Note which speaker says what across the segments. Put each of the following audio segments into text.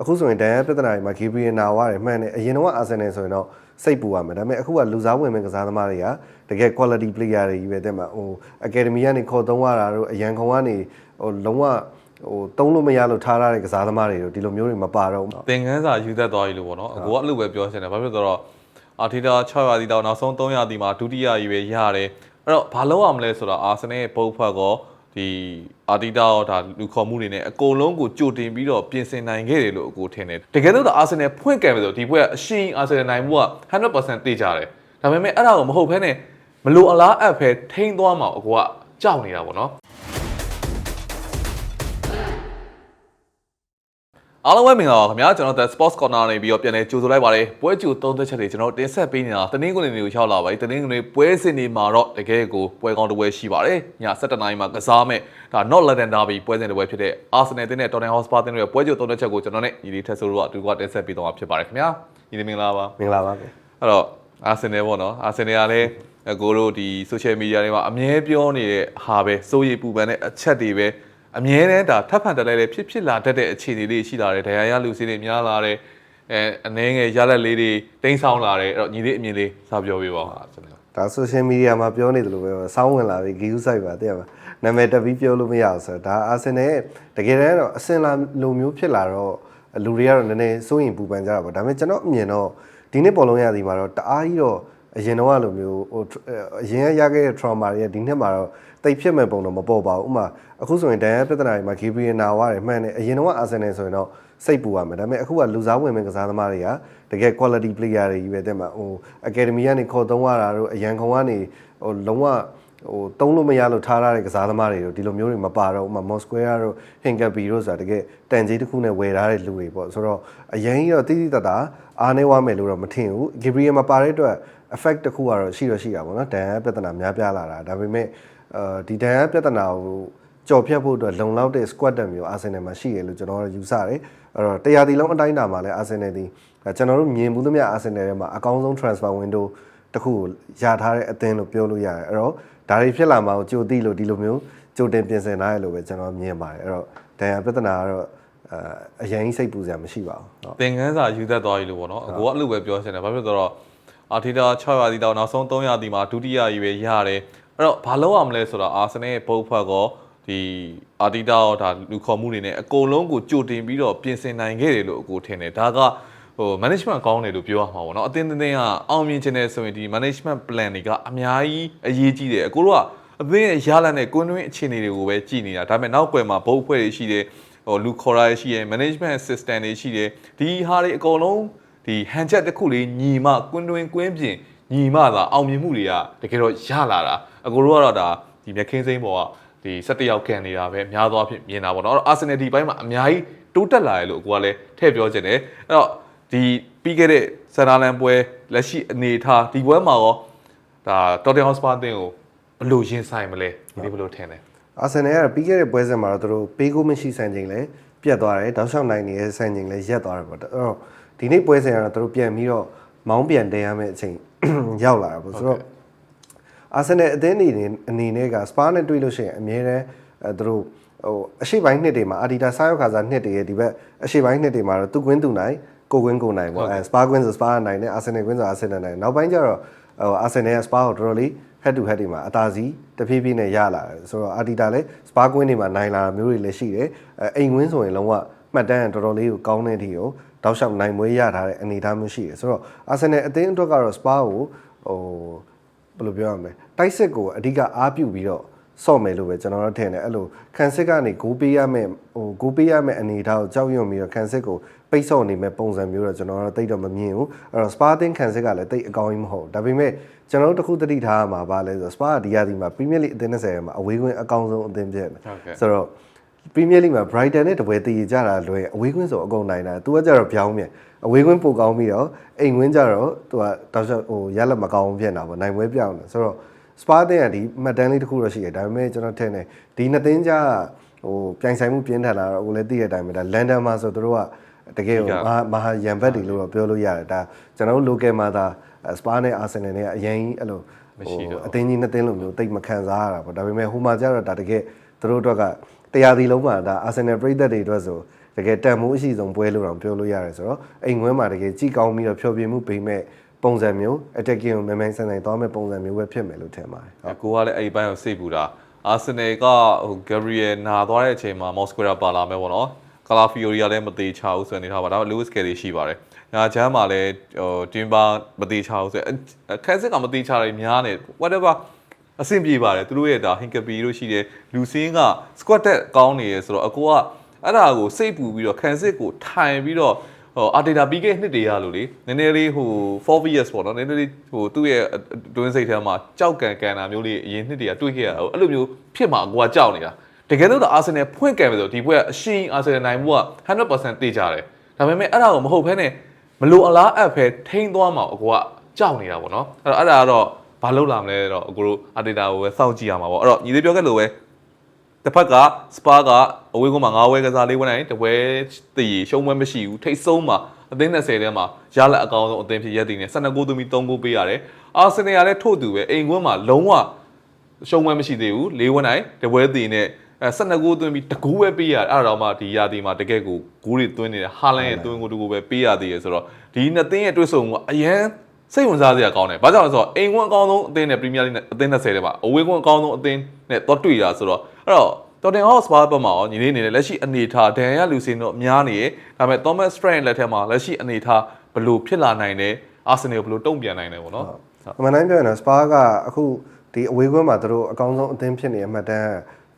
Speaker 1: အခုဆိုရင်ဒန်ရဲ့ပြဿနာတွေမှာ Gabriel နာဝရတယ်မှန်တယ်အရင်တော့အာဆင်နယ်ဆိုရင်တော့စိတ်ပူရမယ်ဒါပေမဲ့အခုကလူစားဝင်မဲ့ကစားသမားတွေကတကယ် quality player တွေကြီးပဲတဲ့မှာဟို academy ကနေခေါ်သုံးရတာတို့အရန်ခုံကနေဟိုလုံးဝဟိုတုံးလို့မရလို့ထားရတဲ့ကစားသမားတွေတို့ဒီလိုမျိုးတွေမပါတော့ဘူး
Speaker 2: သင်ခန်းစာယူသက်သွားပြီလို့ပေါ့နော်အကိုကအဲ့လိုပဲပြောချင်တယ်ဘာဖြစ်လို့လဲဆိုတော့အာတီတာ600ရာသီတောင်နောက်ဆုံး300ရာသီမှာဒုတိယကြီးပဲရတယ်အဲ့တော့ဘာလုပ်ရမလဲဆိုတော့အာဆင်နယ်ရဲ့ပုံဖက်ကော ဒီအာတီတာရောဒါလူခေါ်မှုတွေနဲ့အကုန်လုံးကိုကြိုတင်ပြီးတော့ပြင်ဆင်နိုင်ခဲ့တယ်လို့အကိုထင်တယ်တကယ်လို့တော့အာဆင်နယ်ဖွင့်ကံပဲဆိုဒီဘက်ကအရှိန်အာဆင်နယ်နိုင်မှုက100%တေးကြတယ်ဒါပေမဲ့အဲ့ဒါကိုမဟုတ်ဘဲနဲ့မလိုအလားအပ်ပဲထိန်းသွားမှာအကိုကကြောက်နေတာပေါ့နော် အားလုံးပဲမင်္ဂလာပါခင်ဗျာကျွန်တော်တို့ Sports Corner နေပြီးတော့ပြန်လဲကြိုဆိုလိုက်ပါတယ်ပွဲကြိုသုံးသက်ချက်တွေကျွန်တော်တို့တင်ဆက်ပေးနေတာတနင်္ဂနွေနေ့ကိုရောက်လာပါပြီတနင်္ဂနွေပွဲစဉ်တွေမှာတော့တကယ်ကိုပွဲကောင်းတစ်ပွဲရှိပါတယ်ည7:00နာရီမှာကစားမဲ့ဒါ Not London Derby ပွဲစဉ်တစ်ပွဲဖြစ်တဲ့ Arsenal တင်းနဲ့ Tottenham Hotspur တင်းတို့ရဲ့ပွဲကြိုသုံးသက်ချက်ကိုကျွန်တော်နဲ့ညီလေးထက်ဆိုးတို့ကအတူကတင်ဆက်ပေးတော့မှာဖြစ်ပါတယ်ခင်ဗျာညီလေးမင်္ဂလာပါ
Speaker 1: မင်္ဂလာပါခင်
Speaker 2: အဲ့တော့ Arsenal ပေါ့နော် Arsenal ကလည်းအကိုတို့ဒီ social media တွေမှာအမြဲပြောနေတဲ့ဟာပဲစိုးရိမ်ပူပန်တဲ့အချက်တွေပဲ အမြဲတမ်းဒါထပ်ဖန်တက်လဲလဲဖြစ်ဖြစ်လာတတ်တဲ့အခြေအနေလေးရှိလာတယ်ဒဏ်ရာရလူစီတွေများလာတယ်အဲအနှဲငယ်ရလက်လေးတွေတိမ့်ဆောင်လာတယ်အဲ့တော့ညီလေးအမြင်လေးစပြောပြပါဦး Arsenal
Speaker 1: ဒါ social media မှာပြောနေတယ်လို့ပဲစောင်းဝင်လာပြီ view site ပါတဲ့မှာနာမည်တက်ပြီးပြောလို့မရအောင်ဆိုတော့ဒါအာဆင်နယ်ရဲ့တကယ်တမ်းတော့အစင်လာလိုမျိုးဖြစ်လာတော့လူတွေကတော့နည်းနည်းစိုးရင်ပူပန်ကြတာပေါ့ဒါပေမဲ့ကျွန်တော်အမြင်တော့ဒီနေ့ပေါ်လုံးရသည်မှာတော့တအားကြီးတော့ အရင်တော့လိုမျိုးဟိုအရင်ကရခဲ့တဲ့ trauma တွေကဒီနှစ်မှာတော့တိတ်ဖြစ်မဲ့ပုံတော့မပေါ်ပါဘူးဥမာအခုဆိုရင်ဒန်ရဲ့ပြဿနာတွေမှာ Gabriel နာဝရတယ်မှန်တယ်အရင်တော့အာဆင်နယ်ဆိုရင်တော့စိတ်ပူရမယ်ဒါပေမဲ့အခုကလူစားဝင်မဲ့ကစားသမားတွေကတကယ် quality player တွေကြီးပဲတဲ့မှာဟို academy ကနေခေါ်သုံးရတာတို့အရန်ခုံကနေဟိုလုံးဝဟိုတုံးလို့မရလို့ထားရတဲ့ကစားသမားတွေတို့ဒီလိုမျိုးတွေမပါတော့ဥမာ Mosquera တို့ Hinkapi တို့ဆိုတာတကယ်တန်ကြီးတစ်ခုနဲ့ဝယ်ထားတဲ့လူတွေပေါ့ဆိုတော့အရင်ကြီးတော့တိတိတတ်တာအားနေဝမယ်လို့တော့မထင်ဘူး Gabriel မပါတဲ့အတွက် effect တစ်ခုကတော့ရှိတော့ရှိတာပေါ့နော်ဒန်ရဲ့ပြဿနာများပြားလာတာဒါပေမဲ့အဲဒီဒန်ရဲ့ပြဿနာကိုကြော်ဖြတ်ဖို့အတွက်လုံလောက်တဲ့ squad တက်မျိုးအာဆင်နယ်မှာရှိရလို့ကျွန်တော်တို့ယူဆတယ်အဲ့တော့တရားတီလုံးအတိုင်းအတာမှာလည်းအာဆင်နယ်ဒီကျွန်တော်တို့မြင်မှုသမျှအာဆင်နယ်ထဲမှာအကောင်းဆုံး transfer window တစ်ခုကိုရထားတဲ့အသင်းလို့ပြောလို့ရတယ်အဲ့တော့ဒါတွေဖြစ်လာမှာကိုကြိုသိလို့ဒီလိုမျိုးကြိုတင်ပြင်ဆင်ထားရလို့ပဲကျွန်တော်မြင်ပါတယ်အဲ့တော့ဒန်ရဲ့ပြဿနာကတော့အအရင်စိတ်ပူစရာမရှိပါဘူးဟုတ်
Speaker 2: သင်ခန်းစာယူသက်သွားပြီလို့ပေါ့နော်အကိုကအဲ့လိုပဲပြောချင်တယ်ဘာဖြစ်လို့လဲဆိုတော့ အာတီတာ600ရာသီတောင်နောက်ဆုံး300ရာသီမှာဒုတိယကြီးပဲရတယ်အဲ့တော့ဘာလုပ်ရမလဲဆိုတော့အာဆင်နယ်ရဲ့ပုံဖက်ကောဒီအာတီတာရောဒါလူခေါ်မှုတွေနဲ့အကုန်လုံးကိုကြိုတင်ပြီးတော့ပြင်ဆင်နိုင်ခဲ့တယ်လို့အကိုထင်တယ်ဒါကဟို management ကောင်းတယ်လို့ပြောရမှာပေါ့နော်အတင်းတင်းကအောင်မြင်ခြင်းနဲ့ဆိုရင်ဒီ management plan တွေကအများကြီးအရေးကြီးတယ်အကိုတို့ကအသင်းရဲ့ရလဒ်နဲ့ကွန်းတွင်းအခြေအနေတွေကိုပဲကြည်နေတာဒါပေမဲ့နောက်ကွယ်မှာဘုတ်အဖွဲ့တွေရှိတယ်ဟိုလူခေါ်ရရှိတယ် management system တွေရှိတယ်ဒီဟာတွေအကုန်လုံး ဒီဟန်ချက်တစ်ခုလေးညီမကွန်းတွင်းကွင်းပြင်ညီမသာအောင်မြင်မှုတွေကတကယ်တော့ရလာတာအကိုတို့ကတော့ဒါဒီမြက်ခင်းစိမ်းပေါ်ကဒီ17ယောက်ကန်နေတာပဲများသောအားဖြင့်မြင်တာပေါ့နော်အဲ့တော့ Arsenal ဒီဘက်မှာအများကြီးတိုးတက်လာတယ်လို့အကိုကလည်းထည့်ပြောချင်တယ်အဲ့တော့ဒီပြီးခဲ့တဲ့ဆန်နာလန်ပွဲလက်ရှိအနေအထားဒီပွဲမှာရောဒါ Tottenham Hotspur အသင်းကိုဘယ်လိုရင်ဆိုင်မလဲဒီနေ့ဘယ်လိုထင်လဲ
Speaker 1: အာဆင်နယ်ကပြီးခဲ့တဲ့ပွဲစဉ်မှာတော့သူတို့ပေးကိုမရှိဆန်ချိန်လဲပြတ်သွားတယ်တောက်လျှောက်နိုင်နေတဲ့ဆန်ချိန်လဲရက်သွားတယ်ပေါ့အဲ့တော့ ဒီနေ့ပွဲစဉ်ကတော့သူတို့ပြန်ပြီးတော့မောင်းပြန်တင်ရမယ့်အချိန်ရောက်လာတာပေါ့ဆိုတော့အာဆင်နယ်အသင်းအနေနဲ့အနေနဲ့ကစပါးနဲ့တွေ့လို့ရှိရင်အမြဲတမ်းအဲသူတို့ဟိုအရှိပိုင်းနှစ်တွေမှာအာဒီတာစားရောက်ခါစားနှစ်တွေရဲ့ဒီဘက်အရှိပိုင်းနှစ်တွေမှာတော့သူကွင်းသူနိုင်ကိုကွင်းကိုနိုင်ပေါ့အဲစပါးကွင်းဆိုစပါးနိုင်တယ်အာဆင်နယ်ကွင်းဆိုအာဆင်နယ်နိုင်နောက်ပိုင်းကျတော့ဟိုအာဆင်နယ်ကစပါးကိုတော်တော်လေး head to head တွေမှာအသာစီးတဖြည်းဖြည်းနဲ့ရလာတယ်ဆိုတော့အာတီတာလည်းစပါးကွင်းတွေမှာနိုင်လာတာမျိုးတွေလည်းရှိတယ်အဲအိမ်ကွင်းဆိုရင်လုံးဝမှတ်တမ်းတော်တော်လေးကိုကောင်းတဲ့အထိကို တောက်လျှောက်နိုင်မွေးရထားတဲ့အနေအထားမျိုးရှိတယ်ဆိုတော့အာဆင်နယ်အသင်းအတွက်ကတော့စပါးကိုဟိုဘယ်လိုပြောရမလဲတိုက်စစ်ကိုအဓိကအားပြုပြီးတော့ဆော့မယ်လို့ပဲကျွန်တော်တို့ထင်တယ်အဲ့လိုခန်စစ်ကနေဂိုးပေးရမယ်ဟိုဂိုးပေးရမယ်အနေအထားကိုကြောက်ရွံ့ပြီးတော့ခန်စစ်ကိုပိတ်ဆော့နေမဲ့ပုံစံမျိုးတော့ကျွန်တော်တို့တိတ်တော့မမြင်ဘူးအဲ့တော့စပါတင်ခန်စစ်ကလည်းတိတ်အကောင်းကြီးမဟုတ်ဒါပေမဲ့ကျွန်တော်တို့တစ်ခုတတိထားရမှာပါလဲဆိုတော့စပါကဒီယာဒီမှာပရီးမီးလိအသင်း20မှာအဝေးကွင်းအကောင်းဆုံးအသင်းဖြစ်နေ
Speaker 2: ဟုတ်ကဲ့
Speaker 1: ဆိုတော့ ပရီးမီးလိမှာ Brighton နဲ့တပွဲတည်ကြတာလွယ်အဝေးကွင်းဆိုအကုန်နိုင်တာသူကကြတော့ပြောင်းမြန်အဝေးကွင်းပိုကောင်းပြီးတော့အိမ်ကွင်းကြတော့သူကတောက်လျှောက်ဟိုရလက်မကောင်းဖြစ်နေတာပေါ့နိုင်ပွဲပြောင်းတယ်ဆိုတော့စပါတဲ့ကဒီမှတ်တမ်းလေးတစ်ခုတော့ရှိတယ်ဒါပေမဲ့ကျွန်တော်ထင်တယ်ဒီနှစ်သင်းကြားဟိုပြိုင်ဆိုင်မှုပြင်းထန်လာတော့အခုလည်းသိတဲ့အတိုင်းပဲဒါလန်ဒန်မှာဆိုသူတို့ကတကယ်ဟိုမဟာမဟာရန်ဘက်တွေလို့တော့ပြောလို့ရတယ်ဒါကျွန်တော်တို့ local မှာဒါစပါနဲ့အာဆင်နယ်နဲ့ကအရင်ကြီးအဲ့လို
Speaker 2: မရှိတော့
Speaker 1: အသင်းကြီးနှစ်သင်းလိုမျိုးတိတ်မခံစားရတာပေါ့ဒါပေမဲ့ဟိုမှာကျတော့ဒါတကယ်သူတို့အတွက်က တရားစီလုံးမှာဒါအာဆင်နယ်ပြည်သက်တွေအတွက်ဆိုတကယ်တန်မိုးအရှိဆုံးပွဲလို့တော့ပြောလို့ရတယ်ဆိုတော့အိမ်ဝင်းမှာတကယ်ကြည်ကောင်းပြီးတော့ဖြောပြမှုပေးမဲ့ပုံစံမျိုး attacking ကိုမြန်မြန်ဆန်ဆန်သွားမဲ့ပုံစံမျိုးပဲဖြစ်မယ်လို့ထင်ပါတယ်ဟုတ်
Speaker 2: ကိုကလည်းအဲ့ဒီဘိုင်းကိုစိတ်ပူတာအာဆင်နယ်ကဟိုဂရီယယ်နာသွားတဲ့အချိန်မှာမော်စကွရာပါလာမယ်ပေါ့နော်ကာလာဖီယိုရီကလည်းမသေးချဘူးဆိုနေထားပါဒါပေမဲ့လူးစ်ကယ်လေးရှိပါတယ်ညာချမ်းမှာလည်းဟိုတင်းပါမသေးချဘူးဆိုခက်စစ်ကမသေးချတွေများနေ whatever အဆင်ပြေပါတယ်သူတို့ရဲ့ဒါဟင်ကပီတို့ရှိတယ်လူစင်းက squat တက်ကောင်းနေရဆိုတော့အကိုကအဲ့ဒါကိုစိတ်ပူပြီးတော့ခန်းစစ်ကိုထိုင်ပြီးတော့ဟိုအာဒေတာပြီးခဲ့နှစ်တည်းရလို့လေနည်းနည်းလေးဟို4 years ပေါ့နော်နည်းနည်းလေးဟိုသူ့ရဲ့တွင်းစိတ်ထဲမှာကြောက်ကန်ကန်တာမျိုးလေးအရင်နှစ်တည်းကတွေ့ခဲ့ရဟိုအဲ့လိုမျိုးဖြစ်မှာအကိုကကြောက်နေတာတကယ်လို့အာဆင်နယ်ဖွင့်ကန်ပြီဆိုဒီဘွဲကအရှိန်အာဆင်နယ်နိုင်မှုက100%တေးကြတယ်ဒါပေမဲ့အဲ့ဒါကိုမဟုတ်ဘဲနဲ့မလိုအလားအပ်ပဲထိန်းသွားမှာအကိုကကြောက်နေတာပေါ့နော်အဲ့တော့အဲ့ဒါကတော့ ဘာလုပ်လာမလဲတော့အကိုတို့အာဒေတာကိုပဲစောင့်ကြည့်ရမှာပေါ့အဲ့တော့ညီလေးပြောခဲ့လို့ပဲတစ်ဖက်ကစပါကအဝေးကမှ9ဝဲကစားလေးဝင်နိုင်တပွဲတည်ရှုံးပွဲမရှိဘူးထိတ်ဆုံးမှာအသင်း20ထဲမှာရလက်အကောင်ဆုံးအသင်းဖြစ်ရက်တည်နေ12ဂိုးသွင်းပြီး3ဂိုးပေးရတယ်အာဆင်နယ်ကလည်းထို့တူပဲအိမ်ကွင်းမှာလုံးဝရှုံးပွဲမရှိသေးဘူး၄ဝင်နိုင်တပွဲတည်နေအဲ12ဂိုးသွင်းပြီးတကူပဲပေးရတယ်အဲ့ဒါတော့မှဒီရာသီမှာတကယ့်ကိုဂိုးတွေသွင်းနေတဲ့ဟာလန်ရဲ့သွင်းကိုတကူပဲပေးရသေးရဆိုတော့ဒီနှစ်သင်းရဲ့တွဲဆုံမှုကအရန် စိတ်ဝင်စားစရာကောင်းတယ်။ဘာကြောင့်လဲဆိုတော့အိမ်ကွန်းအကောင်းဆုံးအသင်းနဲ့ပရီးမီးယားလိနဲ့အသင်း20ထဲမှာအဝေးကွန်းအကောင်းဆုံးအသင်းနဲ့တော့တွေ့တာဆိုတော့အဲ့တော့တော်တင်ဟော့စပါဘက်မှာရောညီလေးအနေနဲ့လက်ရှိအနေထားဒန်ရလူစင်တို့အများနေရဒါပေမဲ့ Thomas Frank လက်ထက်မှာလက်ရှိအနေထားဘယ်လိုဖြစ်လာနိုင်လဲအာဆင်နယ်ဘယ်လိုတုံ့ပြန်နိုင်လဲပေါ့နော်
Speaker 1: အမှန်တိုင်းပြောရင်တော့စပါကအခုဒီအဝေးကွင်းမှာသူတို့အကောင်းဆုံးအသင်းဖြစ်နေတဲ့အမှတ်တမ်း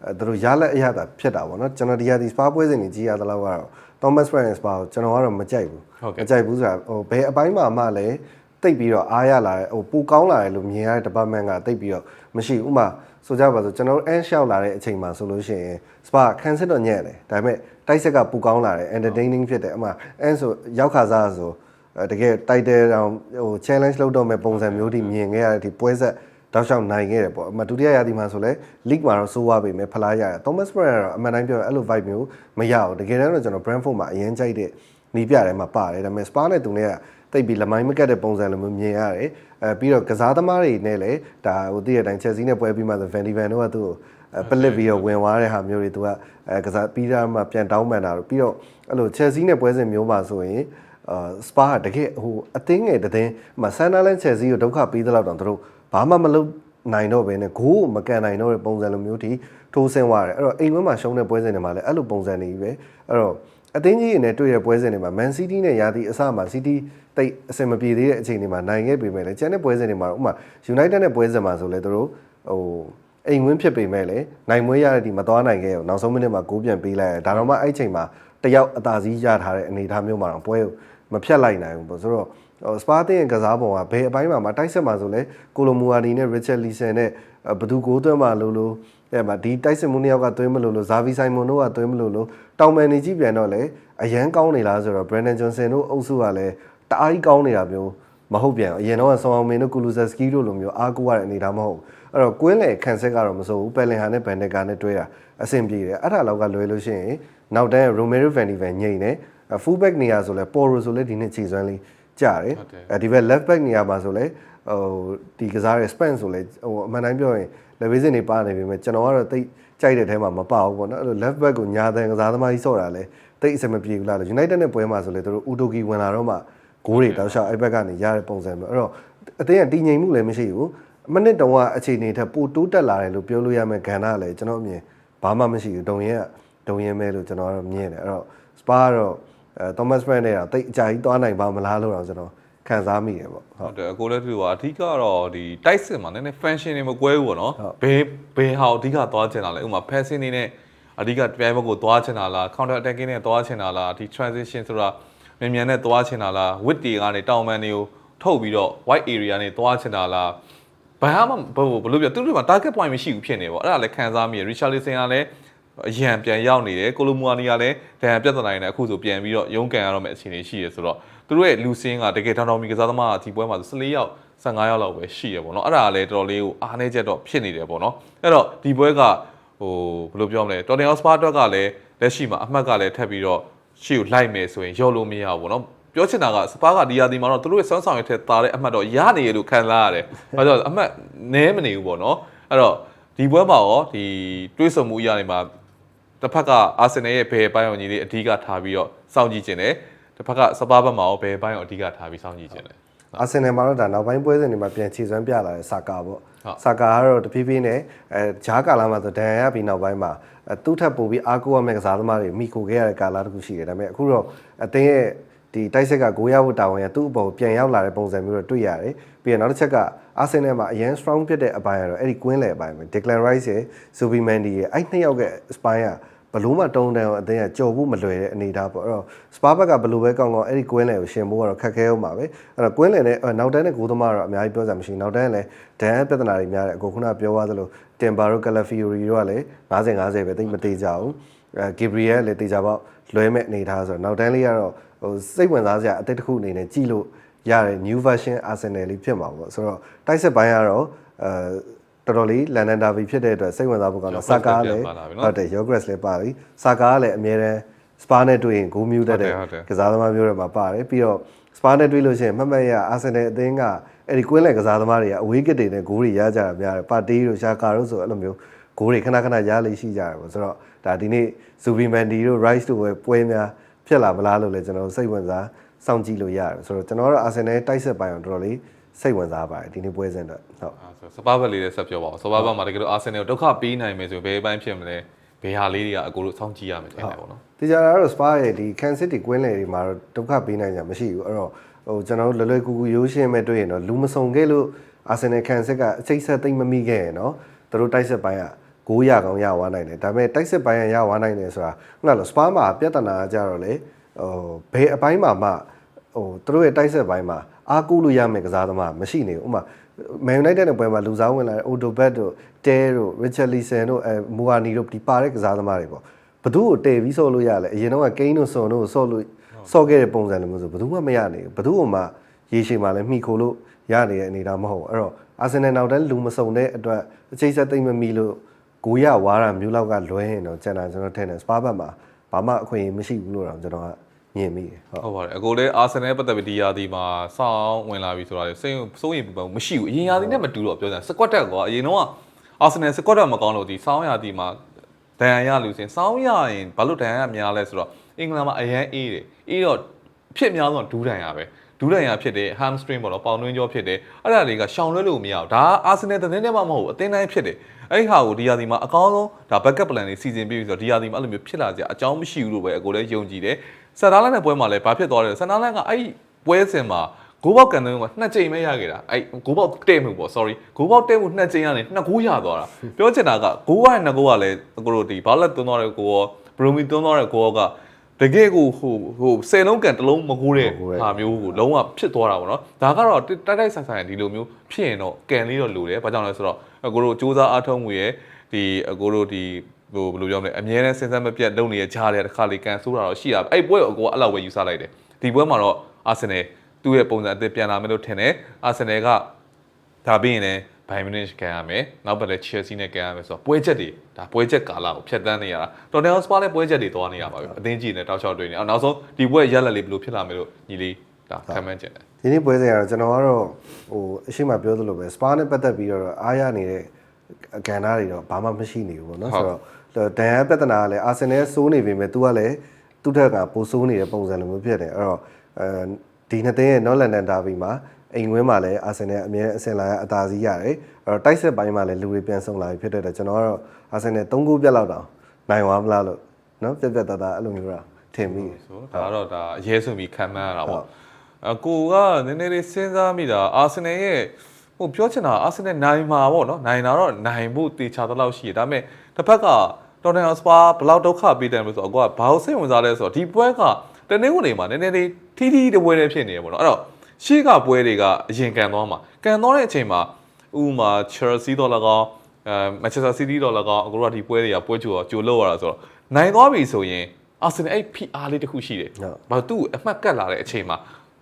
Speaker 1: အဲသူတို့ရလက်အရသာဖြစ်တာပေါ့နော်ကျွန်တော်ဒီဟာဒီစပါပွဲစဉ်ကြီးကြီးရသလောက်ကတော့ Thomas Frank စပါကိုကျွန်တော်ကတော့မကြိုက်ဘူး
Speaker 2: ဟုတ်ကဲ့
Speaker 1: မကြိုက်ဘူးဆိုတာဟိုဘယ်အပိုင်းမှာမှလည်း တိတ်ပြီးတော့အားရလာတယ်ဟိုပူကောင်းလာတယ်လို့မြင်ရတဲ့ department ကတိတ်ပြီးတော့မရှိဘူးဥမာဆိုကြပါစို့ကျွန်တော်တို့ end shot လာတဲ့အချိန်မှာဆိုလို့ရှိရင် spa ခံစစ်တော့ညံ့တယ်ဒါပေမဲ့တိုက်ဆက်ကပူကောင်းလာတယ် entertaining ဖြစ်တယ်ဥမာ end ဆိုရောက်ခါစားဆိုအဲတကယ် title တောင်ဟို challenge လုပ်တော့မဲ့ပုံစံမျိုးတွေမြင်ခဲ့ရတဲ့ဒီပွဲဆက်တောက်လျှောက်နိုင်ခဲ့တယ်ပေါ့အမဒုတိယရာသီမှာဆိုလဲ league မှာတော့စိုးရပေမဲ့ဖလားရတယ် Thomas Brand ကတော့အမှန်တိုင်းပြောရင်အဲ့လို vibe မျိုးမရဘူးတကယ်တမ်းတော့ကျွန်တော် Brentford မှာအရင်ကြိုက်တဲ့ နီးပြထဲမှာပါတယ်ဒါပေမဲ့ Spa နဲ့သူနဲ့ကတိတ်ပြီးလမိုင်းမကတ်တဲ့ပုံစံလိုမျိုးမြင်ရတယ်အဲပြီးတော့ကစားသမားတွေနဲ့လည်းဒါဟိုတည့်ရတိုင်း Chelsea နဲ့ပွဲပြီးမှဆို Van de Ven တို့ကသူ့ကိုအဲပလစ်ပြီးတော့ဝင်သွားတဲ့ဟာမျိုးတွေသူကအဲကစားပြီးသားမှပြန်တောင်းပန်တာတော့ပြီးတော့အဲ့လို Chelsea နဲ့ပွဲစဉ်မျိုးမှာဆိုရင်အာစပါကတကယ်ဟိုအသင်းငယ်တဲ့င်းမဆန်နာလန်ချယ်ဆီကိုဒုက္ခပေးသလောက်တောင်သူတို့ဘာမှမလုပ်နိုင်တော့ဘဲနဲ့ဂိုးကိုမကန်နိုင်တော့တဲ့ပုံစံလိုမျိုးထိထိုးဆင်းသွားတယ်အဲ့တော့အိမ်ဝင်းမှာရှုံးတဲ့ပွဲစဉ်တွေမှာလည်းအဲ့လိုပုံစံတွေကြီးပဲအဲ့တော့ အသင်းကြီးတွေနဲ့တွေ့ရပွဲစဉ်တွေမှာ Man City နဲ့ရာသီအစမှာ City တိတ်အဆင်မပြေသေးတဲ့အချိန်တွေမှာနိုင်ခဲ့ပေမဲ့လည်းကျန်တဲ့ပွဲစဉ်တွေမှာတော့ဥပမာ United နဲ့ပွဲစဉ်မှာဆိုလဲသူတို့ဟိုအိမ်ဝင်းဖြစ်ပေမဲ့လည်းနိုင်မွေးရတဲ့ဒီမသွားနိုင်ခဲ့ရောနောက်ဆုံးမိနစ်မှာဂိုးပြန်ပေးလိုက်ရဒါတော့မှအဲ့ချိန်မှာတယောက်အသာစီးရထားတဲ့အနေအထားမျိုးမှာတော့ပွဲကိုမဖြတ်လိုက်နိုင်ဘူးပေါ့ဆိုတော့ဟိုစပါတင်ရဲ့ကစားပုံကဘယ်အပိုင်းမှာမတိုက်ဆက်မှာဆိုလဲကိုလိုမူအာဒီနဲ့ Richard Leeson နဲ့ဘသူကိုသွင်းမှာလို့လို့ အဲ့မှာဒီတိုက်စစ်မှုနှစ်ယောက်ကသွင်းမလို့လို့ဇာဗီဆိုင်မွန်တို့ကသွင်းမလို့လို့တောင်ပန်နေကြည့်ပြန်တော့လေအရန်ကောင်းနေလားဆိုတော့ Brandon Johnson တို့အုပ်စုကလည်းတအားကြီးကောင်းနေတာမျိုးမဟုတ်ပြန်အရင်တော့ဆောင်းအောင်မင်းတို့ကူလူဇက်စကီတို့လိုမျိုးအားကိုးရတဲ့အနေအထားမဟုတ်ဘူးအဲ့တော့ကွင်းလေခံဆက်ကတော့မစိုးဘူးပယ်လင်ဟာနဲ့ဘန်နက်ကာနဲ့တွဲတာအဆင်ပြေတယ်အဲ့ဒါလောက်ကလွယ်လို့ရှိရင်နောက်တန်း Romero Van de Ven ညိမ့်တယ် fullback နေရာဆိုလဲ Poro ဆိုလဲဒီနေ့ခြေစွမ်းလေးကြတယ်အဲဒီဘက် left back နေရာမှာဆိုလဲဟိုဒီကစားတဲ့ span ဆိုလဲဟိုအမှန်တိုင်းပြောရင် level စင်နေပါနေပြီမဲ့ကျွန်တော်ကတော့တိတ်ကြိုက်တဲ့ထဲမှာမပါဘူးပေါ့နော်အဲ့လို left back ကိုညာတဲ့ကစားသမားကြီးဆော့တာလဲတိတ်အဆင်မပြေဘူးလား United နဲ့ပွဲမှာဆိုလဲသူတို့ Udogi ဝင်လာတော့မှဂိုးတွေတောက်လျှောက်အဲ့ဘက်ကနေရတဲ့ပုံစံမျိုးအဲ့တော့အတင်းကတည်ငြိမ်မှုလည်းမရှိဘူးမနစ်တုံးကအခြေအနေထက်ပိုတိုးတက်လာတယ်လို့ပြောလို့ရမယ့်ကဏ္ဍလည်းကျွန်တော်အမြင်ဘာမှမရှိဘူးဒုံရင်ကဒုံရင်ပဲလို့ကျွန်တော်ကတော့မြင်တယ်အဲ့တော့ Spa ကတော့အဲ Thomas Frank နဲ့တော့တိတ်အကြိုက်သွားနိုင်ပါမလားလို့တော့ကျွန်တော် ခံစားမိတယ်ပေါ့ဟုတ်
Speaker 2: ဟုတ်တယ်အကိုလည်းသူကအဓိကတော့ဒီတိုက်စစ်မှာနည်းနည်း function တွေမကွဲဘူးပေါ့နော်
Speaker 1: ဟုတ်
Speaker 2: ဘယ်ဘယ်ဟာအဓိကသွားချင်တာလဲဥပမာ passing နေနဲ့အဓိကပြိုင်ဘက်ကိုသွားချင်တာလား counter attacking နဲ့သွားချင်တာလားဒီ transition ဆိုတာမြန်မြန်နဲ့သွားချင်တာလား width တွေကနေတောင်ပန်တွေကိုထုတ်ပြီးတော့ wide area နဲ့သွားချင်တာလားဘာမှမဘယ်လိုပြောသူတို့မှာ target point မရှိဘူးဖြစ်နေပေါ့အဲ့ဒါလည်းခံစားမိရ Richarlison ကလည်းအရန်ပြန်ရောက်နေတယ်ကိုလိုမူအာနီကလည်းဒဏ်ပြဿနာနေတယ်အခုဆိုပြန်ပြီးတော့ရုန်းကန်ရတော့မယ့်အခြေအနေရှိရဆိုတော့ သူတို့ရဲ့လူစင်းကတကယ်တောင်တောင်မီကစားသမားကဒီပွဲမှာဆို14ယောက်15ယောက်လောက်ပဲရှိရပေါ့နော်အဲ့ဒါကလည်းတော်တော်လေးကိုအားနေချက်တော့ဖြစ်နေတယ်ပေါ့နော်အဲ့တော့ဒီပွဲကဟိုဘယ်လိုပြောမလဲတော်တင်အော့စပါအတွက်ကလည်းလက်ရှိမှာအမှတ်ကလည်းထပ်ပြီးတော့ရှေ့ကိုလိုက်မယ်ဆိုရင်ရော့လို့မရဘူးပေါ့နော်ပြောချင်တာကစပါးကဒီယာဒီမှာတော့သူတို့ရဲ့စွမ်းဆောင်ရည်ထက်တာတဲ့အမှတ်တော့ရနေရလို့ခံစားရတယ်။ဘာကြောင့်လဲအမှတ်နည်းမနေဘူးပေါ့နော်။အဲ့တော့ဒီပွဲမှာရောဒီတွေးဆုံမှုအရာတွေမှာတစ်ဖက်ကအာဆင်နယ်ရဲ့ဘယ်ပိုင်းအောင်ညီလေးအဓိကထားပြီးတော့စောင့်ကြည့်ခြင်းတယ် တစ်ဖက်ကစပါးဘက်မှာရောဘယ်ပိုင်းအောင်အဓိကထားပြီးစောင့်ကြည့်ခြင်းလဲ
Speaker 1: အာဆင်နယ်မှာတော့ဒါနောက်ပိုင်းပွဲစဉ်တွေမှာပြန်ခြေစွမ်းပြလာတဲ့ဆာကာပေါ့
Speaker 2: ဟုတ်
Speaker 1: ဆာကာကတော့တဖြည်းဖြည်းနဲ့အဲဂျားကာလာမှာဆိုဒဏ်ရာရပြီးနောက်ပိုင်းမှာအဲသူ့ထပ်ပို့ပြီးအားကိုးရမယ့်ကစားသမားတွေမိခိုခဲ့ရတဲ့ကာလာတစ်ခုရှိတယ်ဒါပေမဲ့အခုတော့အသင်းရဲ့ဒီတိုက်ဆက်ကဂိုးရဖို့တာဝန်ရသူ့အပေါ်ပြန်ရောက်လာတဲ့ပုံစံမျိုးတော့တွေ့ရတယ်ပြီးရင်နောက်တစ်ချက်ကအာဆင်နယ်မှာအရန် strong ဖြစ်တဲ့အပိုင်းကတော့အဲ့ဒီ queen လေအပိုင်းပဲ Declan Rice ရဲ့ Zubi Mendy ရဲ့အဲ့နှစ်ယောက်က spine က ဘလို့မှတုံးတန်းအောင်အတင်းကကြော်ဖို့မလွယ်တဲ့အနေအထားပေါ့အဲ့တော့စပါဘက်ကဘလို့ပဲကောင်းကောင်းအဲ့ဒီကွင်းလယ်ကိုရှင်ဖို့ကတော့ခက်ခဲအောင်ပါပဲအဲ့တော့ကွင်းလယ်နဲ့အဲ့နောက်တန်းတဲ့ဂိုးသမားတော့အများကြီးပြောစရာမရှိဘူးနောက်တန်းကလည်းဒန်ပြဿနာတွေများတယ်အခုခုနပြောသွားသလိုတင်ပါတို့ကလဖီယိုရီတို့ကလည်း50 50ပဲတိတ်မသေးကြဘူးအဲဂီဘရီယယ်လည်းတေချာပေါက်လွဲမဲ့အနေအထားဆိုတော့နောက်တန်းလေးကတော့ဟိုစိတ်ဝင်စားစရာအသစ်တစ်ခုအနေနဲ့ကြည့်လို့ရတဲ့ new version Arsenal လေးဖြစ်မှာပေါ့ဆိုတော့တိုက်စစ်ပိုင်းကတော့အဲ တော်တော်လေးလန်ဒန်ဒါဗီဖြစ်တဲ့အတွက်စိတ်ဝင်စားဖို့ကောင်းတော့ဆာကာလည်းဟုတ်တယ် Yogres လည်းပါပြီဆာကာကလည်းအမြဲတမ်းစပါနဲ့တွေ့ရင်ဂိုးမြူးတတ်တဲ့ကစားသမားမျိုးတွေမှာပါတယ်ပြီးတော့စပါနဲ့တွေ့လို့ရှိရင်မှတ်မှတ်ရအာဆင်နယ်အသင်းကအဲ့ဒီကွင်းလယ်ကစားသမားတွေကအဝေးကစ်တွေနဲ့ဂိုးတွေရကြတာများတယ်ပါတီတို့ရှာကာတို့ဆိုအဲ့လိုမျိုးဂိုးတွေခဏခဏရလေးရှိကြတယ်ပေါ့ဆိုတော့ဒါဒီနေ့ဇူဘီမန်ဒီတို့ Rice တို့ပဲပွဲများဖြစ်လာမလားလို့လည်းကျွန်တော်စိတ်ဝင်စားစောင့်ကြည့်လို့ရတယ်ဆိုတော့ကျွန်တော်တို့အာဆင်နယ်တိုက်စစ်ပိုင်းအောင်တော်တော်လေး စိတ်ဝင်စားပါတယ်ဒီနေ့ပွဲစဉ်တော့ဟုတ်
Speaker 2: အဲဆိုစပါးဘက်လေးလည်းဆက်ပြောပါဦးစပါးဘက်မှာတကယ်လို့အာဆင်နယ်ကိုဒုက္ခပေးနိုင်မယ်ဆိုရင်ဘယ်အပိုင်းဖြစ်မလဲဘယ်ဟာလေးတွေကအကိုတို့စောင့်ကြည့်ရမယ်ထင်တယ်ပေါ့နော်
Speaker 1: ဒီကြတာတော့ Spa ရဲ့ဒီ Can City ကွင်းလယ်တွေမှာတော့ဒုက္ခပေးနိုင်ကြမရှိဘူးအဲ့တော့ဟိုကျွန်တော်တို့လွယ်လွယ်ကူကူရိုးရှင်းမဲ့တွေ့ရင်တော့လူမစုံခဲ့လို့ Arsenal Can City ကအချိတ်ဆက်သိမ့်မမိခဲ့ရင်နော်သူတို့တိုက်စစ်ပိုင်းက9ရကောင်းရဝါနိုင်တယ်ဒါပေမဲ့တိုက်စစ်ပိုင်းကရဝါနိုင်တယ်ဆိုတာခုနက Spa မှာပြဿနာကြတော့လေဟိုဘယ်အပိုင်းမှာမှဟိုသူတို့ရဲ့တိုက်စစ်ပိုင်းမှာ အားကိုးလို့ရမယ့်ကစားသမားမရှိနေဘူးဥပမာ Man United နဲ့ပွဲမှာလူစားဝင်လာတဲ့ Odobet တို့ Ter တို့ Richarlison တို့အဲ Muani တို့ဒီပါတဲ့ကစားသမားတွေပေါ့ဘသူ့ကိုတည်ပြီးဆော့လို့ရလဲအရင်တော့ကိန်းတို့စွန်တို့ဆော့လို့ဆော့ခဲ့တဲ့ပုံစံလိုမျိုးဆိုဘသူမှမရနိုင်ဘူးဘသူ့ကိုမှရေရှည်မှာလည်းမှီခိုလို့ရနေတဲ့အနေအထားမဟုတ်ဘူးအဲ့တော့အာဆင်နယ်နောက်တန်းလူမစုံတဲ့အတွက်အချိန်ဆက်သိမ့်မမီလို့ကိုရဝါတာမျိုးလောက်ကလွဲရင်တော့ကျန်တာကျွန်တော်ထင်တယ်စပါးဘက်မှာဘာမှအခွင့်အရေးမရှိဘူးလို့တော့ကျွန်တော်က မြင်မိတယ်ဟုတ်
Speaker 2: ဟုတ်ပါတယ်အကိုလည်းအာဆင်နယ်ပတ်သက်ပြီးဒီယာဒီမှာစောင်းဝင်လာပြီဆိုတာလေစိတ်စိုးရင်ပူပန်မှုမရှိဘူးအရင်ယာဒီနဲ့မတူတော့ပြောစမ်းစကွတ်တက်ကွာအရင်တော့အာဆင်နယ်စကွတ်တက်မကောင်းလို့ဒီစောင်းယာဒီမှာဒဏ်ရာရလူစင်စောင်းရရင်ဘာလို့ဒဏ်ရာရများလဲဆိုတော့အင်္ဂလန်မှာအရန်အေးတယ်အေးတော့ဖြစ်များဆုံးဒူးဒဏ်ရာပဲဒူးဒဏ်ရာဖြစ်တယ် hamstring ပေါ့နော်ပေါင်တွင်းကြောဖြစ်တယ်အဲ့ဒါတွေကရှောင်လွှဲလို့မရဘူးဒါအာဆင်နယ်သတင်းထဲမှာမဟုတ်ဘူးအသင်းတိုင်းဖြစ်တယ်အဲ့ဒီဟာကိုဒီယာဒီမှာအကောင်းဆုံးဒါ backup plan တွေစီစဉ်ပြီးဆိုတော့ဒီယာဒီမှာအဲ့လိုမျိုးဖြစ်လာကြအကြောင်းမရှိဘူးလို့ပဲအကိုလည်းယုံကြည်တယ် ဆန်ဒါလန်နဲ့ပွဲမှာလည်းဘာဖြစ်သွားလဲဆန်ဒါလန်ကအဲ့ဒီပွဲစဉ်မှာဂိုးပေါက်ကန်တဲ့ကနှစ်ကြိမ်ပဲရခဲ့တာအဲ့ဂိုးပေါက်တဲ့မှုပေါ့ sorry ဂိုးပေါက်တဲ့မှုနှစ်ကြိမ်ကနေနှစ်ဂိုးရသွားတာပြောချင်တာကဂိုးကနှစ်ဂိုးကလည်းအကိုတို့ဒီဘာလက်သွန်းသွားတဲ့ကိုရောဘရိုမီသွန်းသွားတဲ့ကိုရောကတကယ်ကိုဟိုဟိုဆယ်လုံးကန်တစ်လုံးမကိုးတဲ့ဟာမျိုးကိုလုံးဝဖြစ်သွားတာပေါ့နော်ဒါကတော့တိုက်တိုက်ဆိုင်ဆိုင်ဒီလိုမျိုးဖြစ်ရင်တော့ကန်လေးတော့လိုတယ်ဘာကြောင့်လဲဆိုတော့အကိုတို့စူးစမ်းအားထုတ်မှုရဲ့ဒီအကိုတို့ဒီ ဟိုဘယ်လိုပြောမလဲအမြဲတမ်းစဉ်ဆက်မပြတ်လုပ်နေတဲ့ဂျားတဲ့တစ်ခါလေးကန်ဆိုးတာတော့ရှိတာအဲ့ပွဲကိုအကိုကအဲ့လောက်ပဲယူဆလိုက်တယ်ဒီပွဲမှာတော့အာဆင်နယ်သူ့ရဲ့ပုံစံအသစ်ပြန်လာမယ်လို့ထင်တယ်အာဆင်နယ်ကဒါပြီးရင်လည်းဘိုင်မနစ်ကန်ရမယ်နောက်ပတ်လည်းချယ်ဆီနဲ့ကန်ရမယ်ဆိုတော့ပွဲချက်တွေဒါပွဲချက်ကာလာကိုဖျက်ဆီးနေရတာတော်တယ်စပါလည်းပွဲချက်တွေသွားနေရပါပြီအသင်းကြီးနဲ့တောက်လျှောက်တွေ့နေအောင်နောက်ဆုံးဒီပွဲရက်လက်လေးဘယ်လိုဖြစ်လာမယ်လို့ညီလေးဒါခံမှန်းချင်တယ်
Speaker 1: ဒီနေ့ပွဲစဉ်ကတော့ကျွန်တော်ကတော့ဟိုအရှိမပြောသလိုပဲစပါနဲ့ပတ်သက်ပြီးတော့အားရနေတဲ့ကဏ္ဍတွေတော့ဘာမှမရှိနေဘူးပေါ့နော်ဆိုတော့ ဒန်ရပြဿနာကလည်းအာဆင်နယ်စိုးနေပြီမဲ့သူကလည်းသူ့ထက်ကပိုစိုးနေတဲ့ပုံစံလိုမျိုးဖြစ်တယ်အဲ့တော့အဲဒီနှစ်သင်းရဲ့နော်လန်ဒန်ဒါဘီမှာအိမ်ဝင်းမှာလည်းအာဆင်နယ်အမြဲအဆင်လာရအသာစီးရတယ်အဲ့တော့တိုက်စစ်ပိုင်းမှာလည်းလူတွေပြန်ဆုံလာပြီဖြစ်တဲ့အတွက်ကျွန်တော်ကတော့အာဆင်နယ်၃ဂိုးပြတ်လောက်တောင်နိုင်သွားမလားလို့နော်ပြက်ပြက်သားသားအဲ့လိုမျိုးတော့ထင်မိတယ်
Speaker 2: ဆိုဒါကတော့ဒါအရေးဆုံးပြီးခံမှန်းရတာပေါ့အကိုကနည်းနည်းလေးစဉ်းစားမိတာအာဆင်နယ်ရဲ့ဟိုပြောချင်တာအာဆင်နယ်နိုင်မှာပေါ့နော်နိုင်တာတော့နိုင်ဖို့တေချာတော့လောက်ရှိရဒါပေမဲ့ တစ်ဖက်ကတော်တန်စပါဘလောက်ဒုက္ခပေးတယ်လို့ဆိုတော့အကိုကဘာလို့စိတ်ဝင်စားလဲဆိုတော့ဒီပွဲကတနေ့ဝင်နေမှာနည်းနည်းလေးထီးထီးတပွဲလေးဖြစ်နေရပေါ့နော်အဲ့တော့ရှေ့ကပွဲတွေကအရင်ကန်သွားမှာကန်သွားတဲ့အချိန်မှာဥမာ Chelsea တော့၎င်းအဲ Manchester City တော့၎င်းအကိုကဒီပွဲတွေကပွဲကြိုကြိုလောက်ရတာဆိုတော့နိုင်သွားပြီဆိုရင်အာဆင်နယ်အဲ့ PR လေးတစ်ခုရှိတယ်
Speaker 1: ဟုတ်
Speaker 2: ဘာသူ့ကိုအမှတ်ကတ်လာတဲ့အချိန်မှာ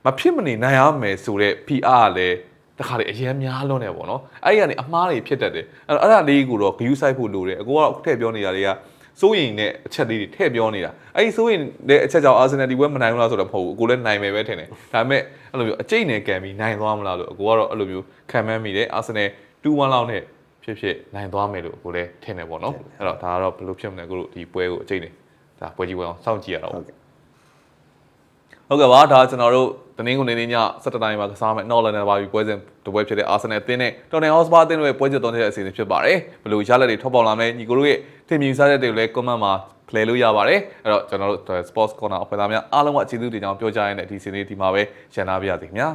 Speaker 2: မဖြစ်မနေနိုင်ရမယ်ဆိုတော့ PR ကလည်း တခါလေအရင်များလွန်းနေပေါ့နော်အဲ့ဒီကနေအမှားတွေဖြစ်တတ်တယ်အဲ့တော့အဲ့ဒါလေးကိုတော့ view site ဖို့လိုတယ်အကိုကတော့အခုထည့်ပြောနေတာတွေကစိုးရင်နဲ့အချက်လေးတွေထည့်ပြောနေတာအဲ့ဒီစိုးရင်တဲ့အချက်ကြောင့် Arsenal ဒီပွဲမနိုင်ဘူးလားဆိုတော့မဟုတ်ဘူးအကိုလည်းနိုင်မယ်ပဲထင်တယ်ဒါပေမဲ့အဲ့လိုမျိုးအကျိတ်နဲ့ကံပြီးနိုင်သွားမလားလို့အကိုကတော့အဲ့လိုမျိုးခံမှန်းမိတယ် Arsenal 2-1လောက်နဲ့ဖြစ်ဖြစ်နိုင်သွားမယ်လို့ကိုလည်းထင်တယ်ပေါ့နော်အဲ့တော့ဒါကတော့ဘယ်လိုဖြစ်မလဲကိုတို့ဒီပွဲကိုအချိန်နေဒါပွဲကြီးပွဲအောင်စောင့်ကြည့်ရတော့
Speaker 1: ဟုတ်ကဲ့
Speaker 2: ဟုတ်ကဲ့ပါဒါကျွန်တော်တို့ တနင်္ဂနွေနေ့ည7:00နာရီမှာကစားမယ် Northern နဲ့ပါပြီးပွဲစဉ်တစ်ပွဲဖြစ်တဲ့ Arsenal အသင်းနဲ့ Tottenham Hotspur အသင်းတို့ရဲ့ပွဲကြသွန်းတဲ့အစီအစဉ်ဖြစ်ပါတယ်ဘယ်လိုရလက်တွေထွက်ပေါ်လာမလဲညီကိုတို့ရဲ့ထင်မြင်စားတဲ့တွေကိုလည်း comment မှာ play လို့ရပါတယ်အဲ့တော့ကျွန်တော်တို့ Sports Corner အဖွဲ့သားများအားလုံးကကျေးဇူးတင်ကြောင်းပြောကြရတဲ့ဒီစီလေးဒီမှာပဲရှင်းလာပါရစေခင်ဗျာ